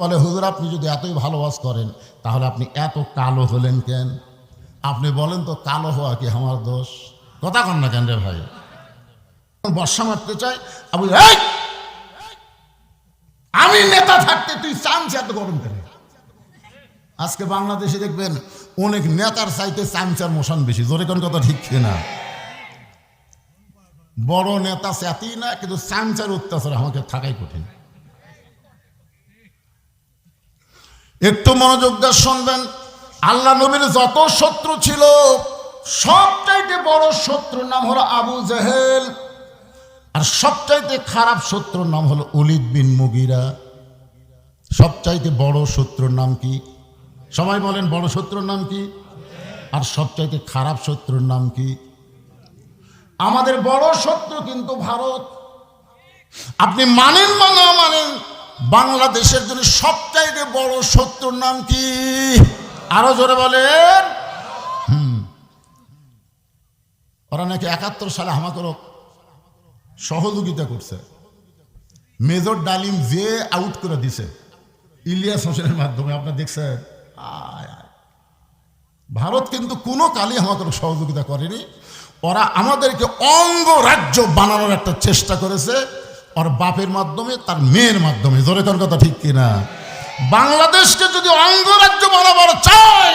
বলে, হুজুর, আপনি যদি এতই ভালোবাস করেন, তাহলে আপনি এত কালো হলেন কেন? আপনি বলেন তো, কালো হওয়া কি আমার দোষ? কথা কন না কেন রে ভাই? বর্ষা মারতে চাই আবু আমি নেতা থাকতে তুই চামচে এত গরম কেন? আজকে বাংলাদেশে দেখবেন, অনেক নেতার চাইতে চামচার মোশন বেশি। জোরে কোন কথা ঠিক না বড় নেতা স্যাতি না, কিন্তু চামচার অত্যাচার আমাকে থাকাই কঠিন। একটু মনোযোগ দিয়ে শুনবেন। আল্লাহ নবীর যত শত্রু ছিল, সবচাইতে বড় শত্রুর নাম হলো আবু জেহেল, আর সবচাইতে খারাপ শত্রুর নাম হলো উলিদ বিন মুগিরা। সবচাইতে বড় শত্রুর নাম কি? সবাই বলেন, বড় শত্রুর নাম কি? আর সবচাইতে খারাপ শত্রুর নাম কি? আমাদের বড় শত্রু কিন্তু ভারত। আপনি মানেন বা না মানেন বাংলাদেশের জন্য সবচাইতে বড় শত্রুর নাম কি? আরও জোরে বলেন। হুম। ওরা নাকি একাত্তর সালে আমাকেও সহযোগিতা করছে। মেজর ডালিম যে আউট করে দিছে। ইলিয়াস হোসেনের মাধ্যমে, আপনার দেখছেন। ভারত কিন্তু কোনো কালই আমাকে সহযোগিতা করেনি। ওরা আমাদেরকে অঙ্গ রাজ্য বানানোর একটা চেষ্টা করেছে। ওর বাপের মাধ্যমে, তার মেয়ের মাধ্যমে। জোরে তোর কথা ঠিক কিনা? বাংলাদেশকে যদি অঙ্গরাজ্য বানাবার চাই,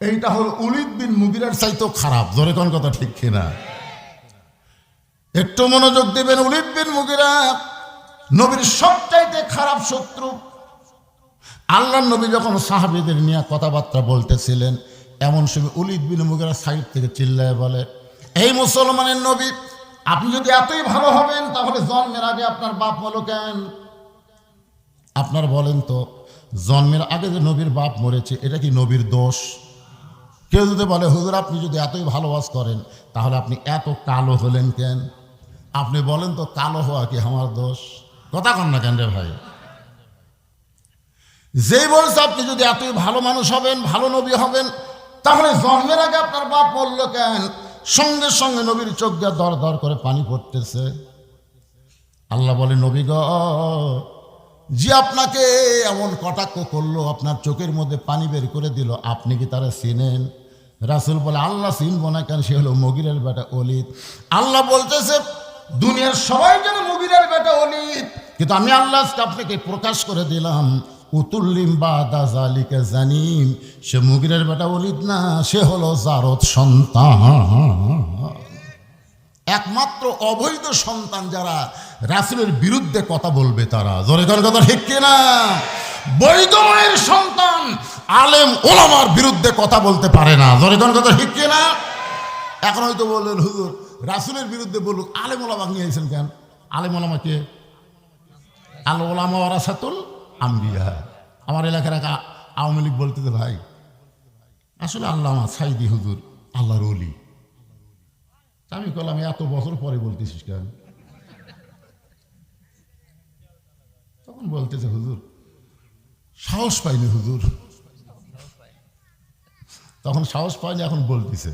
এইটা হলো উলিদ বিন মুগিরার চাইতেও খারাপ। জোরে কোন কথা ঠিক কিনা? একটু মনোযোগ দিবেন উলিদ বিন মুগিরা নবীর সবচাইতে খারাপ শত্রু। আল্লাহ নবী যখন সাহাবিদের নিয়ে কথাবার্তা বলতেছিলেন, এমন সময় উলিদ বিন মুগিরা সাইড থেকে চিল্লায় বলে, এই মুসলমানের নবী আপনি যদি এতই ভালো হবেন, তাহলে জন্মের আগে আপনার বাপ হলো কেন? আপনার বলেন তো, জন্মের আগে যে নবীর বাপ মরেছে, এটা কি নবীর দোষ? কেউ যদি বলে, হুজুর, আপনি যদি এতই ভালোবাস করেন, তাহলে আপনি এত কালো হলেন কেন? আপনি বলেন তো, কালো হওয়া কি আমার দোষ? কথা কন না কেন রে ভাই? যেই বলছে, আপনি যদি এতই ভালো মানুষ হবেন, ভালো নবী হবেন, তাহলে জন্মের আগে আপনার বাপ বলল কেন? সঙ্গে সঙ্গে নবীর চোখ দিয়ে দর দর করে পানি পড়তেছে। আল্লাহ বলে, নবী গ, যে আপনাকে এমন কটাক্ষ করল, আপনার চোখের মধ্যে পানি বের করে দিল, আপনি কি তারা চিনেন? রাসুল বলে, আল্লাহ চিনব না কেন, সে হলো মগিরের বেটা অলিত আল্লাহ বলতেছে, দুনিয়ার সবাই যেন মগিরের বেটা অলিত কিন্তু আমি আল্লাহ আজকে আপনাকে প্রকাশ করে দিলাম। উতুল্লিম বা দাজালিকে জানিম। সে মুগিরের বেটা অলিত না, সে হলো জারদ সন্তান। একমাত্র অবৈধ সন্তান যারা রাসুলের বিরুদ্ধে কথা বলবে তারা। জোরে জোরে কথা ঠিক কিনা? বৈধ মায়ের সন্তান আলেম ওলামার বিরুদ্ধে কথা বলতে পারে না। জোরে জোরে কথা ঠিক কিনা? এখন হয়তো বললেন, হুজুর, রাসুলের বিরুদ্ধে বলুক আলেম ওলামা নিয়ে এসেছেন কেন? আলেম ওলামা কে? আল ওলামা ওরাসাতুল আম্বিয়া। আমার এলাকার এক আওয়ামী লীগ বলতেছে ভাই। আসলে আল্লামা সাইদি হুজুর, আল্লাহর অলি আমি বললাম এত বছর পরে বলতেছিস কেন? তখন বলতেছে, হুজুর, সাহস পাইনি হুজুর। তখন সাহস পাইনি, এখন বলতেছে।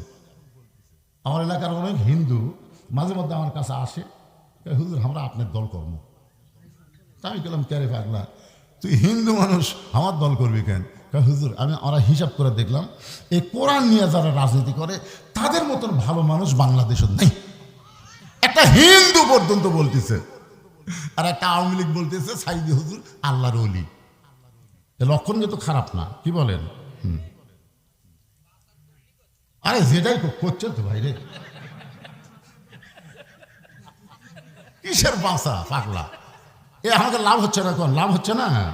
আমার এলাকার অনেক হিন্দু মাঝে মধ্যে আমার কাছে আসে হুজুর, আমরা আপনার দল কর্ম তা আমি বললাম ক্যারে পাগলা? তুই হিন্দু মানুষ, আমার দল করবি কেন? হুজুর, আমি আমরা হিসাব করে দেখলাম, এই কোরআন নিয়ে যারা রাজনীতি করে, তাদের মতন ভালো মানুষ বাংলাদেশে নেই। একটা হিন্দু পর্যন্ত বলতেছে, আর একটা আওয়ামী লীগ বলতেছে, সাইদি হুজুর, আল্লাহর অলি লক্ষণ কিন্তু খারাপ না, কি বলেন। আরে, যেটাই কর- করছে তো ভাই রে। কিসের বাঁচা, পাগলা? এ আমাকে লাভ হচ্ছে না কোন লাভ হচ্ছে না?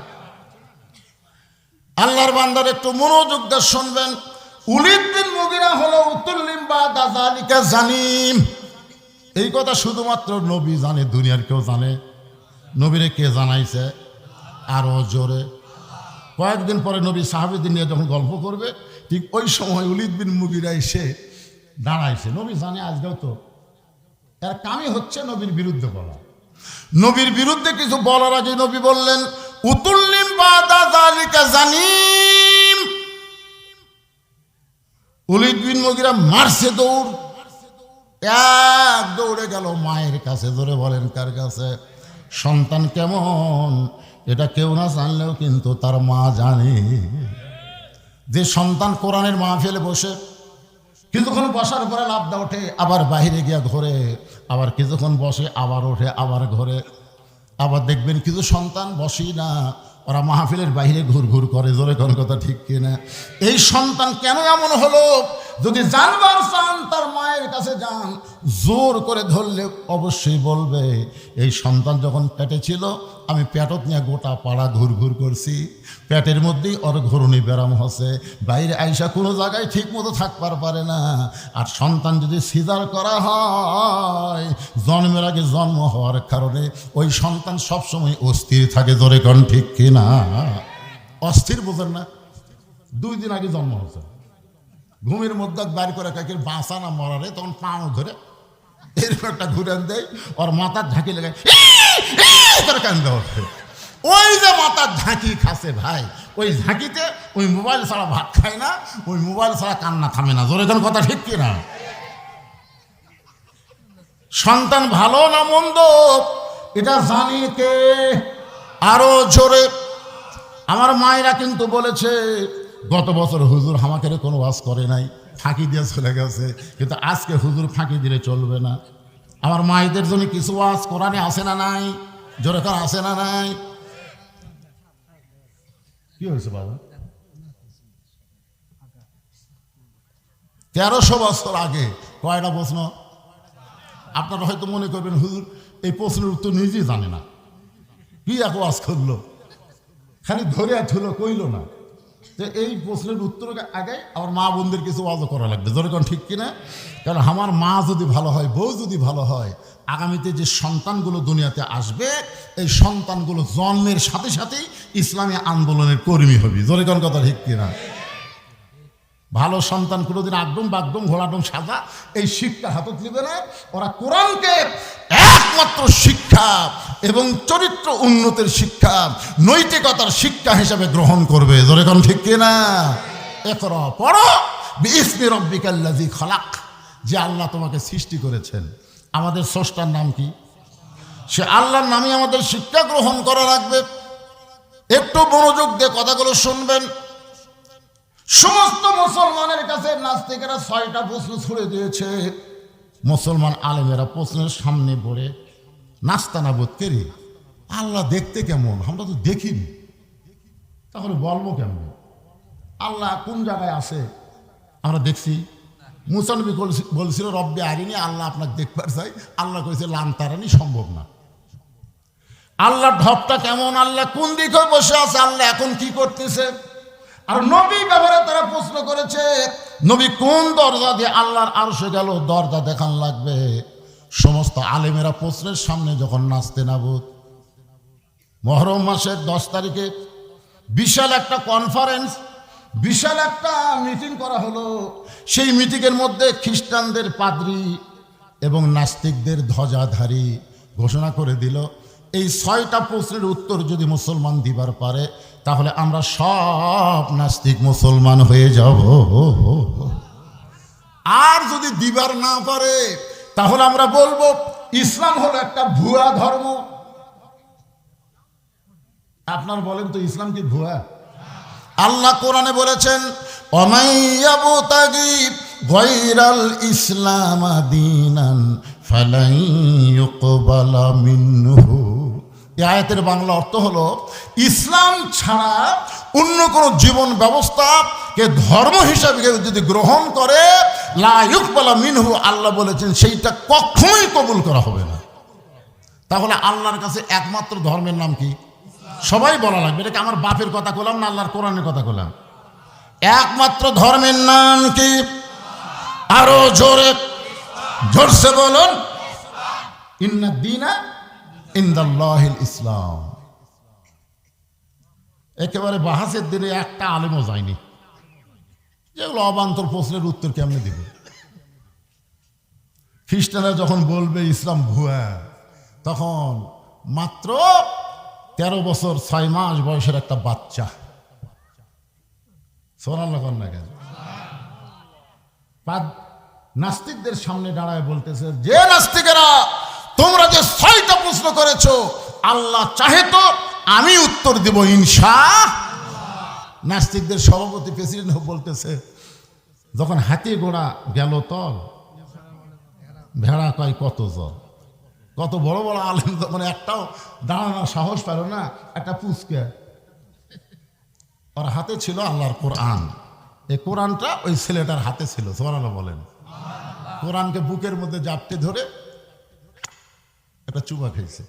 আল্লাহর বান্দার একটু মনোযোগ দিয়ে শুনবেন। উলিদ্দিন মুগিরা হলো উতুল্লিম বা দাজালিকা জানিম। এই কথা শুধুমাত্র নবী জানে, দুনিয়ার কেউ জানে। নবীরে কে জানাইছে? আরও জোরে। কয়েকদিন পরে নবী সাহাবিদিন নিয়ে যখন গল্প করবে, ঠিক ওই সময় উলিদ বিন মুগিরা এসে দাঁড়াইছে। নবী জানে আজকেও তো। এর কামই হচ্ছে নবীর বিরুদ্ধে বলা। নবীর বিরুদ্ধে কিছু বলার আগে নবী বললেন, উতুল্লিম বাদা জালিকা জানিম। উলিদ বিন মুগিরা মারছে দৌড়। এক দৌড়ে গেল মায়ের কাছে ধরে বলেন, কার কাছে? সন্তান কেমন? এটা কেউ না জানলেও কিন্তু তার মা জানে। যে সন্তান কোরআনের মাহফিলে বসে কিছুক্ষণ বসার পরে লাভদা ওঠে, আবার বাইরে গিয়া ঘরে আবার কিছুক্ষণ বসে, আবার ওঠে, আবার ঘরে। আবার দেখবেন কিছু সন্তান বসেই না, ওরা মাহফিলের বাইরে ঘুর ঘুর করে, জোরে কোন কথা ঠিক কিনা। এই সন্তান কেন এমন হলো? যদি জানবার চান, তার মায়ের কাছে যান। জোর করে ধরলে অবশ্যই বলবে, এই সন্তান যখন পেটে ছিল, আমি পেটত নিয়ে গোটা পাড়া ঘুর ঘুর করছি। পেটের মধ্যেই ওর ঘূর্ণি ব্যারাম হচ্ছে। বাইরে আইসা কোনো জায়গায় ঠিক মতো থাকবার পারে না। আর সন্তান যদি সিজার করা হয়, জন্মের আগে জন্ম হওয়ার কারণে ওই সন্তান সবসময় অস্থির থাকে। ধরে কন ঠিক কিনা? অস্থির বোঝেন না। দুই দিন আগে জন্ম হচ্ছে ঘুমের মধ্যে বাড়ি করে কাকের বাঁচা না মরারে, তখন পাও ধরে এরকম একটা ঘুরান দেয়, ওর মাথার ঝাঁকি লেগে করে ওই যে মাথার ঝাঁকি খাসে ভাই, ওই ঝাঁকিতে ওই মোবাইল ছাড়া ভাত খায় না, ওই মোবাইল ছাড়া কান্না থামে না। জোরে কোন কথা ঠিক কিনা? সন্তান ভালো না মন্দ? এটা জানি কে? আরও জোরে। আমার মায়েরা কিন্তু বলেছে গত বছর হুজুর আমাকে কোনো ওয়াজ করে নাই, ফাঁকি দিয়ে চলে গেছে, কিন্তু আজকে হুজুর ফাঁকি দিলে চলবে না। আমার মায়েদের জন্য কিছু ওয়াজ কোরআনে আসে না নাই? জোরে করে আসে না নাই? কি হয়েছে বাবা? তেরোশো বছর আগে, কয়টা প্রশ্ন? আপনারা হয়তো মনে করবেন, হুজুর, এই প্রশ্নের উত্তর নিজেই জানে না। কি এক ওয়াজ করল? খালি ধরে আর কইল না। তো এই প্রশ্নের উত্তর আগে আমার মা বোনদের কিছু ওয়াজও করা লাগবে। যেরকম ঠিক কিনা? কারণ আমার মা যদি ভালো হয়, বউ যদি ভালো হয়, আগামীতে যে সন্তানগুলো দুনিয়াতে আসবে, এই সন্তানগুলো জন্মের সাথে সাথেই ইসলামী আন্দোলনের কর্মী হবে। যেরকম কথা ঠিক কিনা? ভালো সন্তান কোনোদিন একদম বাগদম ঘোড়াডম সাজা, এই শিক্ষা হাতত নেবে না। ওরা কোরআনকে একমাত্র শিক্ষা এবং চরিত্র উন্নতির শিক্ষা, নৈতিকতার শিক্ষা হিসাবে গ্রহণ করবে। ধরে কোন ঠিক কিনা? একর পড়ো ইসমি রব্বিকাল্লাজি খলাক। যে আল্লাহ তোমাকে সৃষ্টি করেছেন। আমাদের স্রষ্টার নাম কি? সে আল্লাহর নামে আমাদের শিক্ষা গ্রহণ করা লাগবে। একটু মনোযোগ দিয়ে কথাগুলো শুনবেন। সমস্ত মুসলমানের কাছে নাস্তিকেরা ছয়টা প্রশ্ন ছুড়ে দিয়েছে। মুসলমান আলেমেরা প্রশ্নের সামনে পড়ে নাস্তানা বোধ করি। আল্লাহ দেখতে কেমন? আমরা তো দেখিনি। তাহলে বলব কেমন আল্লাহ কোন জায়গায় আছে? আমরা দেখছি। মুসানবী বলছিল, রব্বে আরিনি, আল্লাহ আপনাকে দেখবার চাই। আল্লাহ কইছে, লান্তারানি সম্ভব না। আল্লাহ ঢপটা কেমন? আল্লাহ কোন দিকে বসে আছে? আল্লাহ এখন কি করতেছে? আর নবী ব্যাপারে তারা প্রশ্ন করেছে, নবী কোন দরজা দিয়ে আল্লাহর আরশে গেল? দরজা দেখান লাগবে। সমস্ত আলেমেরা প্রশ্নের সামনে যখন নাচতে নাবুদ, মহরম মাসের দশ তারিখে বিশাল একটা কনফারেন্স বিশাল একটা মিটিং করা হলো। সেই মিটিংয়ের মধ্যে খ্রিস্টানদের পাদ্রি এবং নাস্তিকদের ধ্বজাধারী ঘোষণা করে দিল এই ছয়টা প্রশ্নের উত্তর যদি মুসলমান দিবার পারে, তাহলে আমরা সব নাস্তিক মুসলমান হয়ে যাব। আর যদি দিবার না পারে, তাহলে আমরা বলব, ইসলাম হলো একটা ভুয়া ধর্ম। আপনার বলেন তো ইসলাম কি ভুয়া? আল্লাহ কোরআনে বলেছেন অমাইয়াবু তাগি গৈরাল ইসলাম দিনান আয়াতের বাংলা অর্থ হলো, ইসলাম ছাড়া অন্য কোনো জীবন ব্যবস্থাকে ধর্ম হিসাবে কেউ যদি গ্রহণ করে লাইকবালা মিনহু, আল্লাহ বলেছেন সেইটা কখনোই কবুল করা হবে না। তাহলে আল্লাহর কাছে একমাত্র ধর্মের নাম কি? সবাই বলা লাগবে, এটা কি আমার বাপের কথা বললাম না আল্লাহর কোরআনের কথা বললাম একমাত্র ধর্মের নাম কি? আরও জোরে জোরসে বলুন। ইসলাম। একেবারে বাহাসের দিনে একটা আলেমও যায়নি। যেগুলো অবান্তর প্রশ্নের উত্তর কেমনে দিবে? খ্রিস্টানরা যখন বলবে ইসলাম ভুয়া, তখন মাত্র তেরো বছর ছয় মাস বয়সের একটা বাচ্চা। সোনাল না কেন? নাস্তিকদের সামনে দাঁড়ায় বলতেছে, যে নাস্তিকেরা, তোমরা যে ছয়টা প্রশ্ন করেছ, আল্লাহ চাহে তো আমি উত্তর দেব, ইনশা নাস্তিকদের সভাপতি প্রেসিডেন্ট বলতেছে, যখন হাতি গোড়া গেল তল, ভেড়া কয় কত জল? কত বড় বড় আলেম মানে একটাও দাঁড়ানোর সাহস পেল না, একটা পুচকে, ওর হাতে ছিল আল্লাহর কোরআন। এই কোরআনটা ওই ছেলেটার হাতে ছিল সোমানাল্লাহ বলেন। কোরআনকে বুকের মধ্যে জাপটে ধরে একটা চুমা খেয়েছে।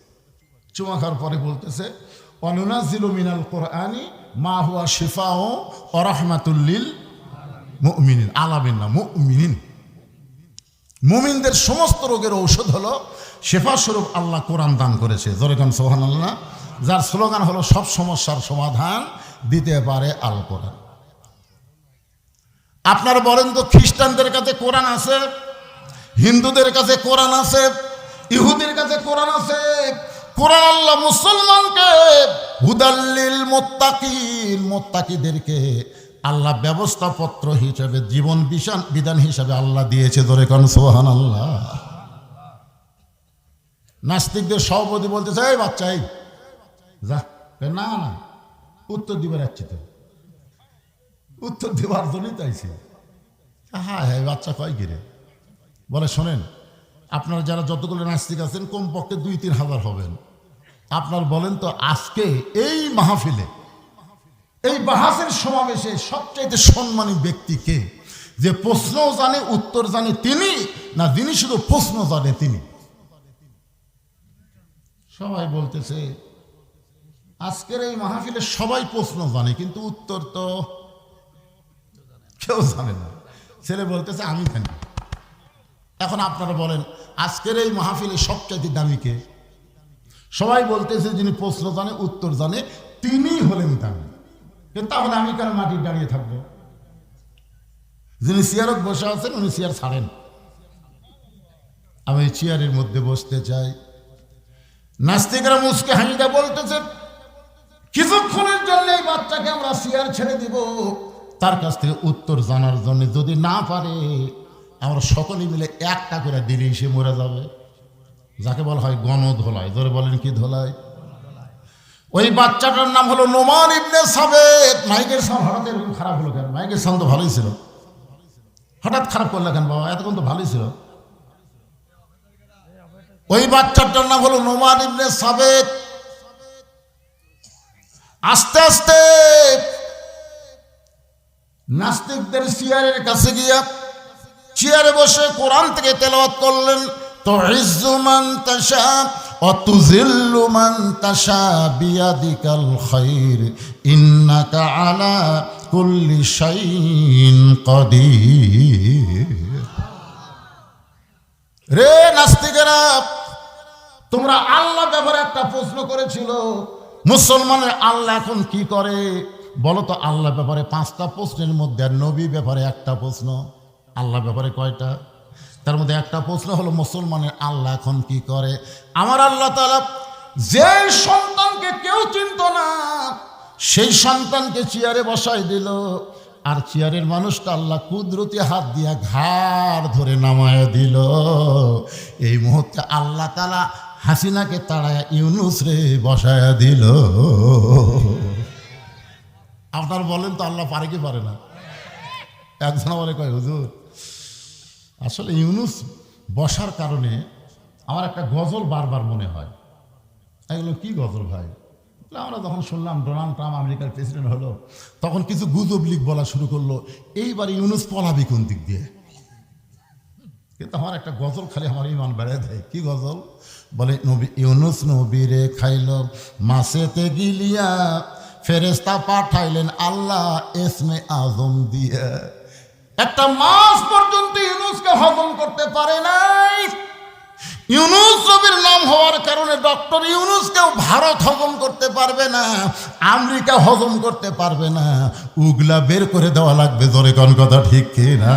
চুমা খাওয়ার পরে বলতেছে অনুনাজিলু মিনাল কোরআনি মা হুয়া শিফা ও অরহমাতুল্লিল মুমিনিন। আলামিন না, মুমিনিন। মুমিনদের সমস্ত রোগের ঔষধ হলো শেফা স্বরূপ আল্লাহ কোরআন দান করেছে। জোরেকান সোহান আল্লাহ যার স্লোগান হলো, সব সমস্যার সমাধান দিতে পারে আল কোরআন। আপনারা বলেন তো খ্রিস্টানদের কাছে কোরআন আছে, হিন্দুদের কাছে কোরআন আছে, ইহুদের কাছে কোরআন আছে। কোরআন আল্লাহ মুসলমানকে, হুদাল্লিল মোত্তাকিন, মোত্তাকিদেরকে আল্লাহ ব্যবস্থাপত্র হিসেবে, জীবন বিধান বিধান হিসাবে আল্লাহ দিয়েছে। ধরে কারণ সোহান আল্লাহ নাস্তিকদের সভাপতি বলতেছে, এই বাচ্চা, এই, যা, না না উত্তর দিবার যাচ্ছি তো। উত্তর দেওয়ার জন্যই চাইছি হ্যাঁ হ্যাঁ বাচ্চা কয় গিরে বলে, শোনেন, আপনারা যারা যতগুলো নাস্তিক আছেন, কমপক্ষে দুই তিন হাজার হবেন। আপনার বলেন তো, আজকে এই মাহফিলে, এই বাহাসের সমাবেশে সবচাইতে সম্মানী ব্যক্তি কে? যে প্রশ্ন জানে, উত্তর জানে তিনি, না যিনি শুধু প্রশ্ন জানে তিনি? সবাই বলতেছে, আজকের এই মাহফিলে সবাই প্রশ্ন জানে, কিন্তু উত্তর তো কেউ জানে না। ছেলে বলতেছে, আমি জানি। এখন আপনারা বলেন, আজকের এই মাহফিলে সবচাইতে দামি কে? সবাই বলতেছে, যিনি প্রশ্ন জানে, উত্তর জানে তিনি হলেন দামি। তাহলে আমি কেন মাটির দাঁড়িয়ে থাকব? যিনি চেয়ারত বসে আছেন, উনি চেয়ার ছাড়েন। আমি চেয়ারের মধ্যে বসতে চাই। নাস্তিকরা মুসকে হাসিটা বলতেছে, কিছুক্ষণের জন্য এই বাচ্চাকে আমরা চেয়ার ছেড়ে দিব। তার কাছ থেকে উত্তর জানার জন্য যদি না পারে, আমরা সকলে মিলে একটা করে দিলেই সে মরে যাবে। যাকে বলা হয় গণধোলাই। ধরে বলেন কি ধোলাই? ওই বাচ্চাটার নাম হলো নোমান ইবনে সাবেদ মাইকের সাউন্ড হঠাৎ এরকম খারাপ হলো কেন? মাইকের সাউন্ড তো ভালোই ছিল। হঠাৎ খারাপ করলে কেন বাবা? এতক্ষণ তো ভালোই ছিল। ওই বাচ্চাটার নাম হলো নোমান ইবনে সাবেদ আস্তে আস্তে নাস্তিকদের চেয়ারের কাছে গিয়া চেয়ারে বসে কোরআন থেকে তেলাওয়াত করলেন তো ইজ্জুমান তাশা অতুজিল্লু মান তাশা বিয়াদিকাল খাইর, ইন্নাকা আলা কুল্লি শাইইন কাদির। রে নাস্তিকেরা, তোমরা আল্লাহ ব্যাপারে একটা প্রশ্ন করেছিল, মুসলমানের আল্লাহ এখন কি করে? বলো তো আল্লাহ ব্যাপারে পাঁচটা প্রশ্নের মধ্যে আর নবী ব্যাপারে একটা প্রশ্ন। আল্লাহ ব্যাপারে কয়টা? তার মধ্যে একটা প্রশ্ন হলো, মুসলমানের আল্লাহ এখন কি করে? আমার আল্লাহ তালা যে সন্তানকে কেউ চিনত না, সেই সন্তানকে চেয়ারে বসাই দিল। আর চেয়ারের মানুষটা আল্লাহ কুদরতি হাত দিয়া ঘাড় ধরে নামায় দিল। এই মুহূর্তে আল্লাহ তালা হাসিনাকে তাড়ায় ইউনুস রে বসায় দিল। আপনার বলেন তো আল্লাহ পারে কি পারে না? একজন বলে কয়, হুজুর, আসলে ইউনুস বসার কারণে আমার একটা গজল বারবার মনে হয়। এগুলো কি গজল ভাই? আমরা যখন শুনলাম ডোনাল্ড ট্রাম্প আমেরিকার প্রেসিডেন্ট হলো, তখন কিছু গুজব লিগ বলা শুরু করল, এইবার ইউনুস পলাবি কোন দিক দিয়ে? কিন্তু আমার একটা গজল খালি আমার ইমান বেড়ে দেয়। কি গজল? বলে, নবী, ইউনুস নবীরে খাইল মাসেতে গিলিয়া ফেরেস্তা পাঠাইলেন, আল্লাহ এসমে আজম দিয়ে। একটা মাস পর্যন্ত ইউনুসকে হজম করতে পারে নাই। ইউনুস নবীর নাম হওয়ার কারণে ডক্টর ইউনুসকেও ভারত হজম করতে পারবে না, আমেরিকা হজম করতে পারবে না। উগলা বের করে দেওয়া লাগবে, জোরে কোন কথা ঠিক কি না?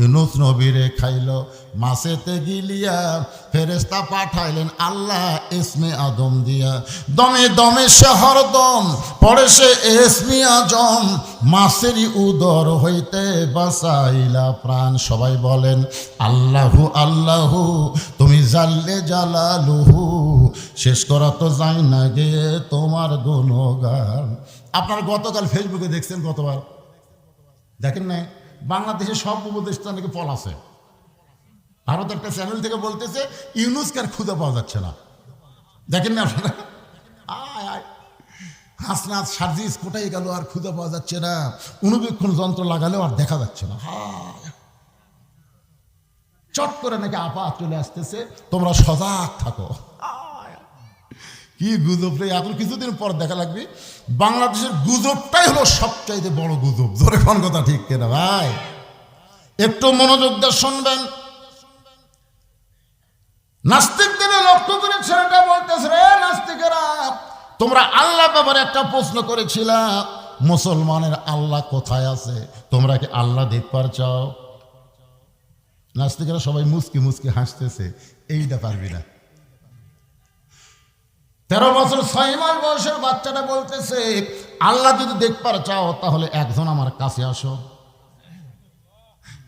ইউনুস নবীরে খাইল মাসেতে গিলিয়া ফেরেস্তা পাঠাইলেন, আল্লাহ ইসমে আদম দিয়া। দমে দমে সে হরদম পরে সে এসমি আজম মাসেরই উদর হইতে বাসাইলা প্রাণ। সবাই বলেন, আল্লাহু আল্লাহু, তুমি জাল্লে জালালুহু, শেষ করা তো যাই না গে তোমার গুণগান। আপনারা গতকাল ফেসবুকে দেখছেন গতবার দেখেন নাই? বাংলাদেশে সব উপদেষ্টা নাকি পল আছে। ভারত একটা চ্যানেল থেকে বলতেছে ইউনুসকার খুঁজে পাওয়া যাচ্ছে না। দেখেন না আপনারা? আয় আয়। হাসনাথ সার্জিস কোটাই গেল আর খুদে পাওয়া যাচ্ছে না? অনুবীক্ষণ যন্ত্র লাগালেও আর দেখা যাচ্ছে না। চট করে নাকি আপা চলে আসতেছে, তোমরা সজাগ থাকো। কি গুজব রে? এখন কিছুদিন পর দেখা লাগবে। বাংলাদেশের গুজবটাই হলো সবচাইতে বড় গুজব। জোরে কোন কথা ঠিক কেনা ভাই? একটু মনোযোগ দিয়ে শুনবেন। নাস্তিকদের লক্ষ্য করে ছেলেটা বলতেছে, রে নাস্তিকেরা, তোমরা আল্লাহ ব্যাপারে একটা প্রশ্ন করেছিলা, মুসলমানের আল্লাহ কোথায় আছে? তোমরা কি আল্লাহ দেখবার চাও নাস্তিকেরা সবাই মুসকি মুসকি হাসতেছে, এইটা পারবি না। তেরো বছর ছয় মাস বয়সের বাচ্চাটা বলতেছে, আল্লাহ যদি দেখবার চাও, তাহলে একজন আমার কাছে আসো।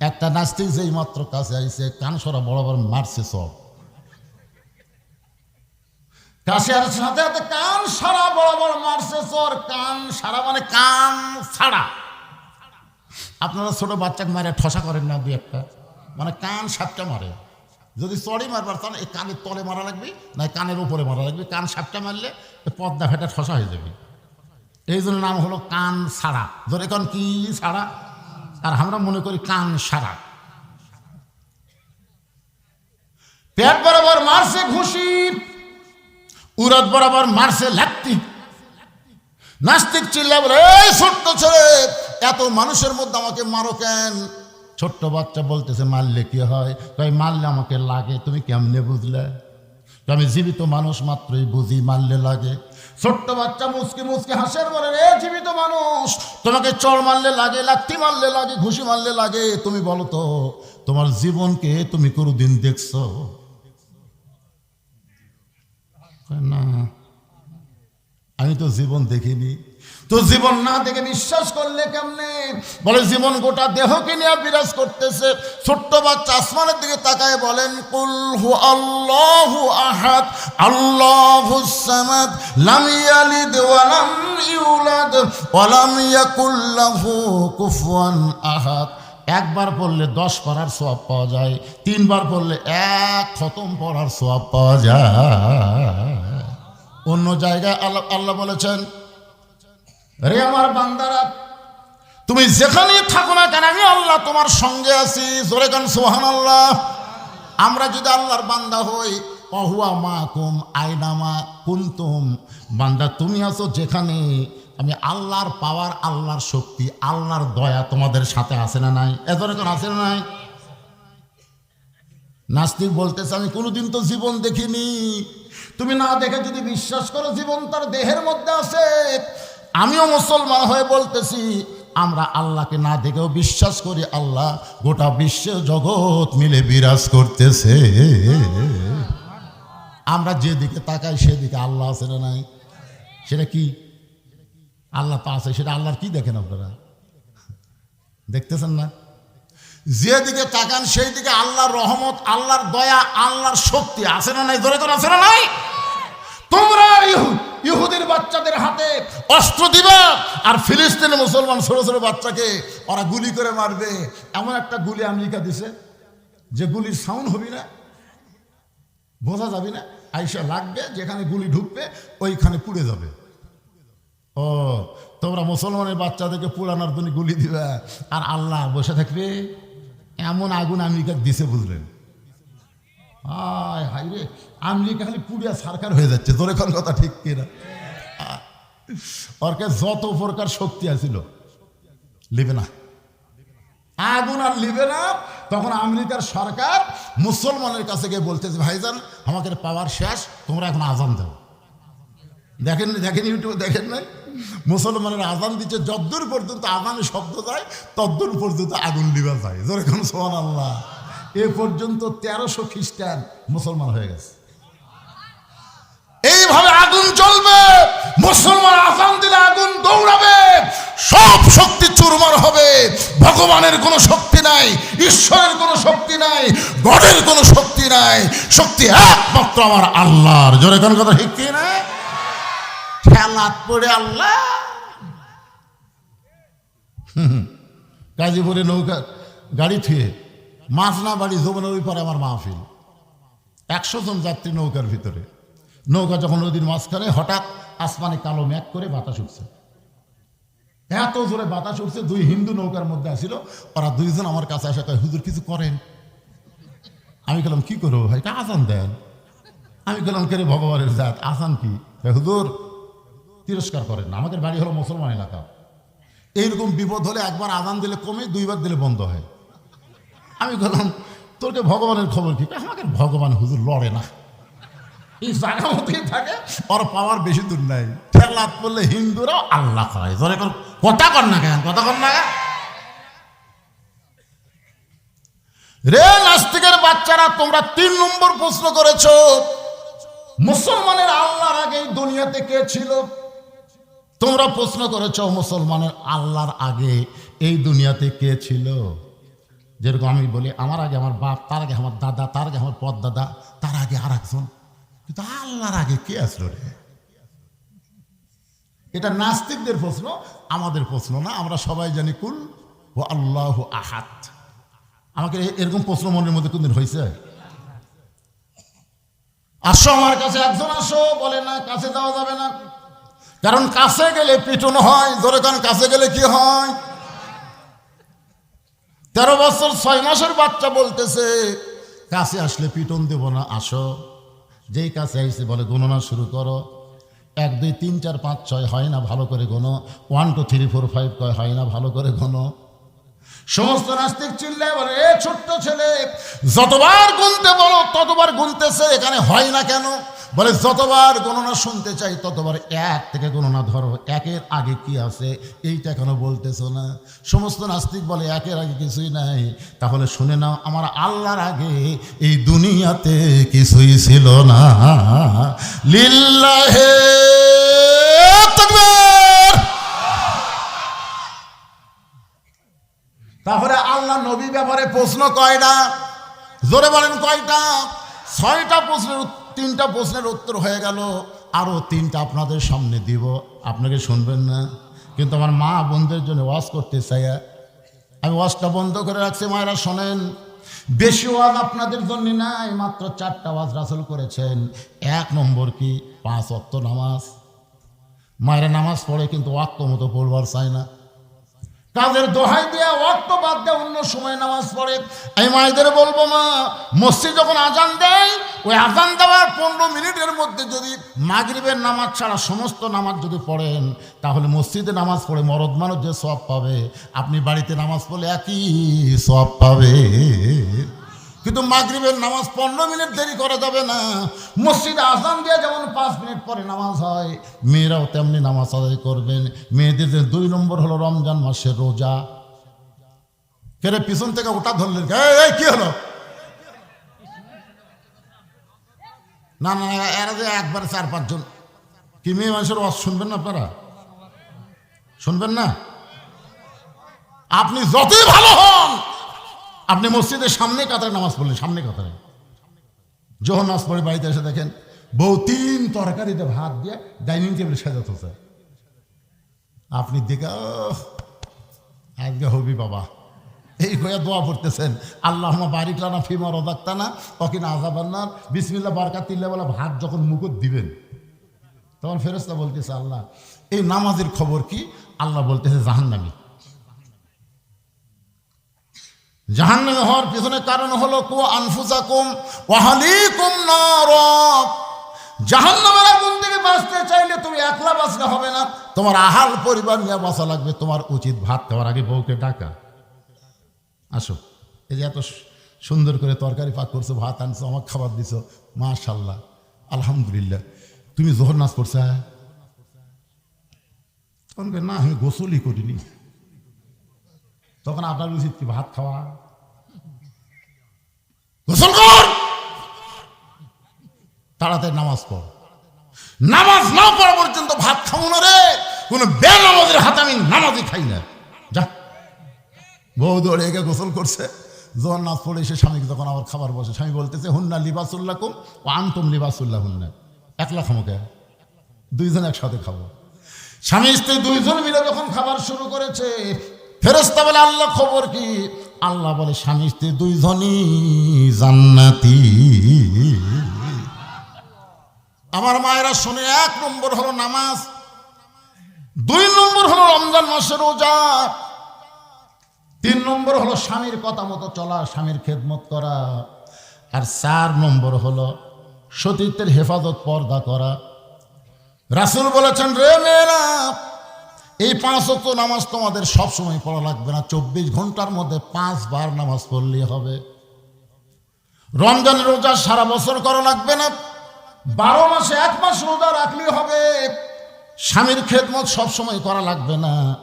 একটা নাস্তিক যেই মাত্র কাছে আইছে কান সরা বড় বড় মারছে সব। কাছে আর সাথে সাথে কান সারা বরাবর মারছে সর। কান সারা মানে কান ছাড়া আপনারা ছোট বাচ্চাকে মারে ঠসা করেন না দুই একটা। মানে কান সাপটা মারে। যদি চড়ি মারবার, তাহলে এই কানের তলে মারা লাগবে, না কানের উপরে মারা লাগবে। কান সাপটা মারলে পদ্মা ফেটা ঠসা হয়ে যাবে। এই জন্য নাম হলো কান সারা ধরে, এখন কি সারা আর আমরা মনে করি কান সারা পেট বরাবর মারছে ঘুষি উরত বরাবর মারছে লাত্তি নাস্তিক চিল্লা বলে ছোট্ট ছেলে, এত মানুষের মধ্যে আমাকে মারো কেন? ছোট্ট বাচ্চা বলতেছে, মারলে কি হয়? তাই মারলে আমাকে লাগে, তুমি কেমনে বুঝলে? আমি জীবিত মানুষ মাত্রই বুঝি, মারলে লাগে। ছোট্ট বাচ্চা মুসকে মুসকে হাসের বলে রে জীবিত মানুষ, তোমাকে চড় মারলে লাগে লাত্তি মারলে লাগে, ঘুষি মারলে লাগে, তুমি বলো তো, তোমার জীবনকে তুমি কোনোদিন দেখছ? না, আমি তো জীবন দেখিনি। তো জীবন না দেখে বিশ্বাস করলে কেমনে? বলে, জীবন গোটা দেহকে নিয়ে বিরাজ করতেছে। ছোট্ট বাচ্চা আসমানের দিকে তাকায় বলেন, কুল হু আল্লাহু আহাদ, আল্লাহু সামাদ, লাম ইয়ালিদ ওয়া লাম ইউলাদ, ওয়া লাম ইয়াকুল লাহু কুফুয়ান আহাদ। একবার পড়লে দশ পড়ার সোয়াব পাওয়া যায়, তিনবার পড়লে এক খতম পড়ার সোয়াব পাওয়া যায়। অন্য জায়গায় আল্লাহ আল্লাহ বলেছেন রে আমার বান্দারা, তুমি যেখানেই থাকো না কেন, আমি আল্লাহ তোমার সঙ্গে আছি। জোরে গান সোহান আল্লাহ আমরা যদি আল্লাহর বান্দা হই, অহুয়া মা কুম আইনামা কুন্তুম। বান্দা, তুমি আছো যেখানে, আমি আল্লাহর পাওয়ার, আল্লাহর শক্তি, আল্লাহর দয়া তোমাদের সাথে আছে না নাই? এত রকম আছে না নাই? নাস্তিক বলতেছে, আমি কোনোদিন তো জীবন দেখিনি। তুমি না দেখে যদি বিশ্বাস করো, জীবন তার দেহের মধ্যে আছে। আমিও মুসলমান হয়ে বলতেছি, আমরা আল্লাহকে না দেখেও বিশ্বাস করি, আল্লাহ গোটা বিশ্ব জগৎ মিলে বিরাজ করতেছে। আমরা যেদিকে তাকাই সেদিকে আল্লাহ আছে না নাই? সেটা কি? আল্লাহ তো আছে, সেটা আল্লাহর কি দেখেন আপনারা? দেখতেছেন না? যেদিকে তাকান সেই দিকে আল্লাহর রহমত, আল্লাহর দয়া, আল্লাহর শক্তি আছে না নাই? ধরে তোর আছে না নাই? তোমরা ইহুদির বাচ্চাদের হাতে অস্ত্র দিবা আর ফিলিস্তিনের মুসলমান ছোট ছোট বাচ্চাকে ওরা গুলি করে মারবে। এমন একটা গুলি আমেরিকা দিছে, যে গুলির সাউন্ড হবি না, বোঝা যাবে না, আইসা লাগবে, যেখানে গুলি ঢুকবে, ওইখানে পুড়ে যাবে। ও, তোমরা মুসলমানের বাচ্চাদেরকে পুরানোর জন্য গুলি দিবে, আর আল্লাহ বসে থাকবে। এমন আগুন আমেরিকা দিছে বুঝলেন। হায় হাই রে খালি পুড়িয়া সরকার হয়ে যাচ্ছে, তোর এখন কথা ঠিক কিনা? ওরকে যত প্রকার শক্তি আছিল, লিবে না। আগুন আর লিবে না, তখন আমেরিকার সরকার মুসলমানের কাছে গিয়ে বলতেছে, ভাইজান, আমাদের পাওয়ার শেষ, তোমরা এখন আজান দাও। দেখেন দেখেন ইউটিউবে দেখেন নাই মুসলমানের আজান দিচ্ছে, যদ্দূর পর্যন্ত আজানে শব্দ যায়, তদ্দূর পর্যন্ত আগুন লিবা যায়। যেরকম সোহান আল্লাহ এ পর্যন্ত তেরোশো খ্রিস্টান মুসলমান হয়ে গেছে। এইভাবে আগুন জ্বলবে, মুসলমান আসাম দিলে আগুন দৌড়াবে, সব শক্তি চুরমার হবে। ভগবানের কোনো শক্তি নাই, ঈশ্বরের কোনো শক্তি নাই, গডের কোনো শক্তি নাই। শক্তি একমাত্র আমার আল্লাহর। জোরে কোন কথা ঠিক কি না খেলাত পড়ে আল্লাহ। গাজীপুরে নৌকা, গাড়ি থুয়ে মাঝনা বাড়ি যমুনা ওই পারে আমার মাহফিল। একশো জন যাত্রী নৌকার ভিতরে। নৌকা যখন নদীর মাঝখানে হঠাৎ আসমানে কালো মেঘ করে বাতাস উঠছে। এত জোরে বাতাস উঠছে, দুই হিন্দু নৌকার মধ্যে আসিল। ওরা দুইজন আমার কাছে আসা কয়, হুজুর, কিছু করেন? আমি গেলাম কি করব ভাই আসান দেন। আমি গেলাম কেরে ভগবানের জাত আসান কি? হুজুর, তিরস্কার করেন আমাদের বাড়ি হলো মুসলমান এলাকা। এইরকম বিপদ হলে একবার আজান দিলে কমে, দুইবার দিলে বন্ধ হয়। আমি বললাম, তোরকে ভগবানের খবর কি? আমাকে ভগবান হুজুর লড়ে না। এই জায়গা মতোই থাকে, ওর পাওয়ার বেশি দূর নাই। ঠেলাত পড়লে হিন্দুরাও আল্লাহ তোর এখন কথা কর না কেন, কথা কর না? রে নাস্তিকের বাচ্চারা, তোমরা তিন নম্বর প্রশ্ন করেছ, মুসলমানের আল্লাহর আগে দুনিয়াতে কে ছিল? তোমরা প্রশ্ন করেছ, মুসলমানের আল্লাহর আগে এই দুনিয়াতে কে ছিল? যেরকম আমি বলি, আমার আগে আমার বাপ, তার আগে আমার দাদা, তার আগে আমার পদ দাদা তার আগে আর একজন কিন্তু আল্লাহর আগে কে আসলো রে? এটা নাস্তিকদের প্রশ্ন, আমাদের প্রশ্ন না, আমরা সবাই জানি কুল ও আল্লাহ আহাত আমাকে এরকম প্রশ্ন মনের মধ্যে কোনদিন হয়েছে? আসো আমার কাছে, একজন আসো, বলে না, কাছে যাওয়া যাবে না। কারণ কাছে গেলে পিটন হয় ধরে কারণ কাছে গেলে কি হয়? তেরো বছর ছয় মাসের বাচ্চা বলতেছে, কাছে আসলে পিটন দেব না, আসো। যেই কাছে আইসে বলে, গণনা শুরু করো। এক, দুই, তিন, চার, পাঁচ, ছয়, হয় না ভালো করে গোনো one, two, three, four, five, কয়, হয় না ভালো করে গোনো সমস্ত নাস্তিক চিল্লায় বলে, এ ছোট্ট ছেলে, যতবার গুনতে বলো, ততবার গুনতেছে, এখানে হয় না কেন? বলে, যতবার গণনা শুনতে চাই, ততবার এক থেকে গণনা ধরো। একের আগে কি আছে? এইটা কেন বলতেছো না? সমস্ত নাস্তিক বলে, একের আগে কিছুই নাই। তাহলে শুনে নাও, আমার আল্লাহর আগে এই দুনিয়াতে কিছুই ছিল না। লিল্লাহে তাহলে আল্লাহ নবী ব্যাপারে প্রশ্ন কয়টা জোরে বলেন কয়টা? ছয়টা প্রশ্নের উত- তিনটা প্রশ্নের উত্তর হয়ে গেল আরও তিনটা আপনাদের সামনে দিব। আপনাকে শুনবেন না, কিন্তু আমার মা বোনদের জন্য ওয়াজ করতে চাই আমি ওয়াজটা বন্ধ করে রাখছি, মায়েরা শোনেন। বেশি ওয়াজ আপনাদের জন্য নাই, মাত্র চারটা ওয়াজ রাসুল করেছেন। এক নম্বর কি? পাঁচ অক্ত নামাজ। মায়েরা নামাজ পড়ে, কিন্তু ওয়াক্ত মতো পড়বার চায় না। কাজের দোহাই দিয়ে অর্থ বাদ দিয়ে অন্য সময় নামাজ পড়ে। আমি মায়েদের বলব মা, মসজিদ যখন আজান দেয়, ওই আজান দেওয়ার পনেরো মিনিটের মধ্যে যদি মাগরিবের নামাজ ছাড়া সমস্ত নামাজ যদি পড়েন, তাহলে মসজিদে নামাজ পড়ে মরদ মানুষ যে সব পাবে। আপনি বাড়িতে নামাজ পড়লে একই সব পাবে। কিন্তু মাগরিবের নামাজ পনেরো মিনিট দেরি করা যাবে না। মসজিদে আজান দিয়ে যেমন পাঁচ মিনিট পরে নামাজ হয় মেয়েরাও তেমনি নামাজ আদায় করবেন। মেয়েদের দুই নম্বর হলো রমজান মাসের রোজা। কেরে পিছন থেকে ওটা ধরলেন কি হলো? না না, এরা যে একবারে চার পাঁচজন। কি মেয়ে মানুষের ওয়াজ শুনবেন না আপনারা? শুনবেন না? আপনি যতই ভালো হন আপনি মসজিদের সামনে কাতারে নামাজ পড়লেন সামনে কাতারে। যখন নামাজ পড়ে বাড়িতে এসে দেখেন বউ তিন তরকারিতে ভাত দিয়ে ডাইনিং টেবিল সাজাতেছে আপনি দেখে "ওহ, আজকে হবি বাবা। এই হয়ে দোয়া পড়তেছেন আল্লাহ বারিক লানা ফিমা রদাক্তানা অকিনা আজাবান্নার বিসমিল্লা বারকাতিল্লা বলে ভাত যখন মুকুট দিবেন তখন ফেরস্তা বলতেছে আল্লাহ এই নামাজের খবর কি? আল্লাহ বলতেছে জাহান্নামী। জাহান্নামে হওয়ার পিছনে কারণ হলো কু আনফুসাকুম ওয়াহালিকুম নার। জাহান্নামের আগুন থেকে বাঁচতে চাইলে তুমি একলা বাঁচলে হবে না। তোমার আহাল পরিবার নিয়ে বাঁচা লাগবে, তোমার উচিত ভাত খাওয়ার। আগে বউকে ডাকা। আসো, এই যে এত সুন্দর করে তরকারি পাক করছ, ভাত আনছো আমার খাবার দিছো মাশাল্লাহ আলহামদুলিল্লাহ। তুমি জোহর নাচ করছ হ্যাঁ? তখন না, আমি গোসলই করিনি। তখন আপনার উচিত কি ভাত খাওয়া? গোসল কর! তাড়াতাড়ি নামাজ পড়। নামাজ না পড়া পর্যন্ত ভাত খাব না রে। কোনো বেনামাজের হাতে আমি নামাজই খাই না। যা। বউ দৌড়ে এগে গোসল করছে। জোয়ার নাচ পড়ে এসে স্বামীকে যখন আবার খাবার বসে। স্বামী বলতেছে, হুন্না লিবাসুল্লাহ কুম ও আন্তম লিবাসুল্লাহ হুন্না একলা খামোকে দুইজন একসাথে খাব। স্বামী স্ত্রী দুইজন মিলে যখন খাবার শুরু করেছে ফেরস্তা বলে, আল্লাহ খবর কি? আল্লাহ বলে, স্বামী স্ত্রী দুই ধনী জান্নাতি। আমার মায়েরা শুনে, এক নম্বর হলো নামাজ, দুই নম্বর হলো রমজান মাসের রোজা, তিন নম্বর হলো স্বামীর কথা মতো চলা, স্বামীর খেদমত করা, আর চার নম্বর হলো সতীত্বের হেফাজত পর্দা করা। রাসুল বলেছেন, রে মেয়েরা এই পাঁচ অক্ট নামাজ তোমাদের সব সময় পড়া লাগবে না। চব্বিশ ঘণ্টার মধ্যে পাঁচবার নামাজ পড়লেই হবে। রমজানের রোজা সারা বছর করা লাগবে না। বারো মাসে এক মাস রোজা রাখলেই হবে। স্বামীর খেদমত সবসময় করা লাগবে না।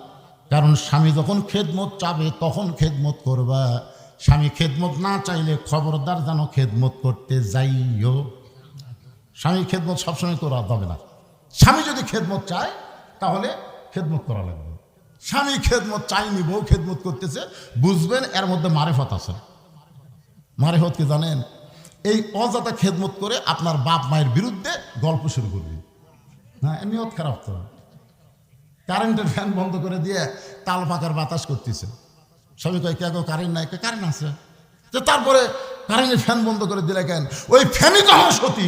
কারণ স্বামী যখন খেদমত চাবে, তখন খেদমত করবা। স্বামী খেদমত না চাইলে খবরদার যেন খেদমত করতে যাইও। স্বামী খেদমত সবসময় করা যাবে না। স্বামী যদি খেদমত চায়, তাহলে খেদমত করা লাগবে। স্বামী খেদমত চাইনি, বউ খেদমত করতেছে, বুঝবেন এর মধ্যে মারেফত আছে। মারেফত কি জানেন? এই অজাতা খেদমত করে আপনার বাপ মায়ের বিরুদ্ধে গল্প শুরু করবে। হ্যাঁ নিয়ত খারাপ তো। কারেন্টের ফ্যান বন্ধ করে দিয়ে তাল পাকার বাতাস করতেছে। সবাই কয়, কে কারেন্ট নাই? কারেন্ট আছে। তো তারপরে কারেন্টের ফ্যান বন্ধ করে দিলে কেন? ওই ফ্যানই তো আমার সতী।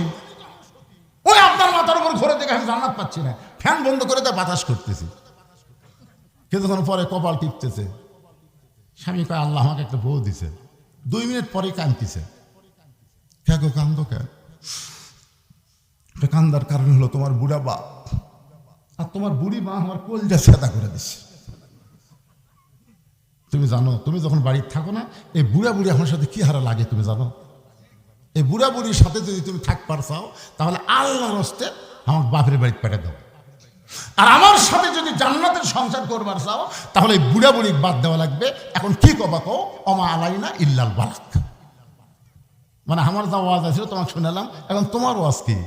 ওই আপনার মাথার উপর ঘরে দেখে আমি জান্নাত পাচ্ছি না। ফ্যান বন্ধ করে দেয় বাতাস করতেছি। কিছুক্ষণ পরে কপাল টিপতেছে। স্বামী কয়, আল্লাহ আমাকে একটা বউ দিছে। দুই মিনিট পরে কাঁদতেছে। কে গো, কান্দ কেন কান্দার কারণ হলো তোমার বুড়া বাপ আর তোমার বুড়ি মা আমার কলজা সেদা করে দিচ্ছে তুমি জানো, তুমি যখন বাড়িতে থাকো না, এই বুড়া বুড়ি আমার সাথে কি হারা লাগে তুমি জানো? এই বুড়া বুড়ির সাথে যদি তুমি থাকবার চাও, তাহলে আল্লাহর হস্তে আমার বাপের বাড়িতে পেটে দাও। আর আমার সাথে যদি জান্নাতের সংসার করবার চাও, তাহলে বুড়া বুড়ি বাদ দেওয়া লাগবে। এখন কি কবা কো অমা আলাই না ইল্লাল বালাক। মানে আমার যা ওয়াজ আছে তোমাকে শুনালাম। এখন তোমার ওয়াজ কি?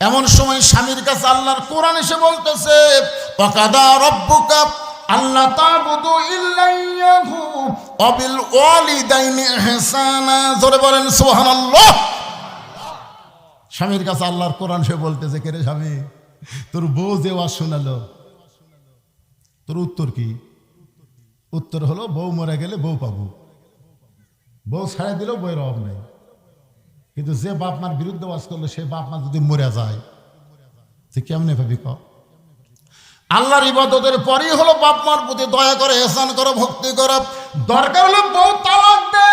এমন সময় স্বামীর কাছে আল্লাহর কোরআন এসে বলতেছে অকাদা রব্বুকা আল্লাহ তাবুদু ইল্লাইয়াহু অবিল ওয়ালিদাইনি ইহসানা। জোরে বলেন, সুবহানাল্লাহ! স্বামীর কাছে আল্লাহর কোরআন সে বলতেছে, কে রে স্বামী? তোর বউ যে ওয়াজ শোনালো, তোর উত্তর কি? উত্তর হলো, বউ মরে গেলে বউ পাবো। বউ ছাড়া দিলেও বইয়ের অভাব নেই। কিন্তু যে বাপ মার বিরুদ্ধে বাস করল সে বাপ মা যদি মরে যায় সে কেমনে ভাবি ক? আল্লাহর ইবাদতের পরেই হলো বাপ মার প্রতি দয়া করে এহসান করো, ভক্তি করো। দরকার হলো বউ তালাক দে।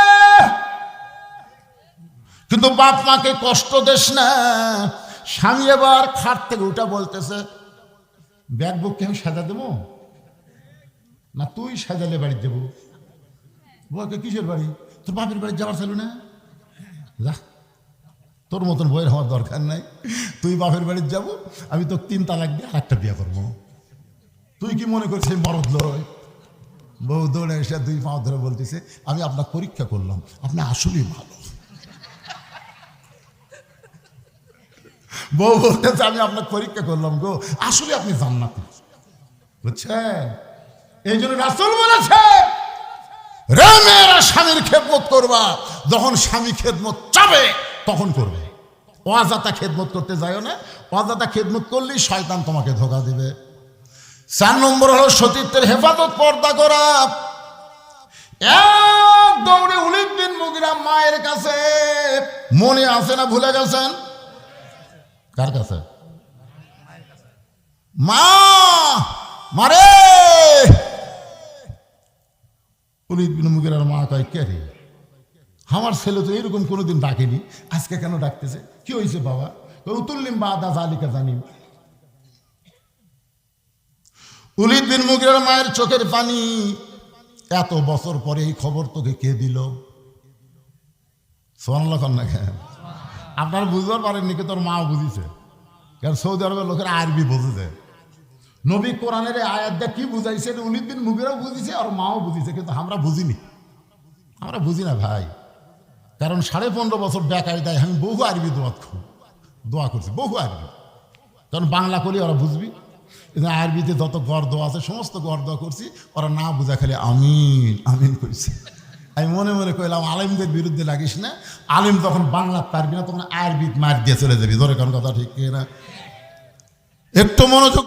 কিন্তু বাপ মাকে কষ্ট দেশ না। স্বামী এবার খাট থেকে উঠা বলতেছে, ব্যাগ বুককে আমি সাজা দেবো? না তুই সাজালে বাড়ি দেবো? বউকে কিসের বাড়ি? তোর বাপের বাড়ি যাওয়ার ছিল না? যা, তোর মতন বইয়ের হওয়ার দরকার নাই। তুই বাপের বাড়ির যাব, আমি তোর তিন তালাক দিয়ে আরেকটা বিয়ে করব। তুই কি মনে করছিস মরদ লড়াই বউ দৌড়ে এসে দুই পাঁচ ধরে বলতেছে, আমি আপনার পরীক্ষা করলাম, আপনি আসলেই ভালো। বউ বলতেছে আমি আপনার পরীক্ষা করলাম গো, আসলে আপনি জান্নাতি। বুঝছেন? এই জন্য রাসুল বলেছে মেয়েরা স্বামীর খেদমত করবা, যখন স্বামী খেদমত চাবে, তখন করবে। অজাতা খেদমত করতে না, অজাতা খেদমত করলেই শয়তান তোমাকে ধোকা দিবে। চার নম্বর হলো সতীত্বের হেফাজত পর্দা করা। এক দৌড়ে উলিদ বিন মুগিরা মায়ের কাছে, মনে আছে না ভুলে গেছেন? কার কাছে? মা! মারে মা কয়, কে রে? আমার ছেলে তো এরকম কোনোদিন ডাকেনি। আজকে কেন ডাকতেছে? কি হয়েছে বাবা? উতুল্লিম বা আদা জালিকা জানিম। উলিদ বিন মুগিরার মায়ের চোখের পানি। এত বছর পরে এই খবর তোকে কে দিল? সোনাল্লা কন্যা কেন? আপনার বুঝবার পারেননি কি তোর মাও বুঝিছে? কারণ সৌদি আরবের লোকেরা আরবি বুঝেছে। নবী কোরআনের আয়াতটা কি বুঝাইছে? এটা উনি দিন মুগেরাও বুঝিছে আর মাও বুঝিছে, কিন্তু আমরা বুঝিনি। আমরা বুঝি না ভাই। কারণ সাড়ে পনেরো বছর বেকায়দায় আমি বহু আরবি দোয়া খুব দোয়া করছি, বহু আরবি। কারণ বাংলা করলে ওরা বুঝবি। কিন্তু আরবিতে যত গড় দোয়া আছে, সমস্ত গড় দোয়া করছি, ওরা না বুঝা খালি আমিন আমিন করছে আমি মনে মনে কইলাম, আলিমদের বিরুদ্ধে লাগিস না। আলিম তখন বাংলা পারবি না, তখন আরবি মার দিয়ে চলে যাবি। ধরে কারণ কথা ঠিক না একটু মনোযোগ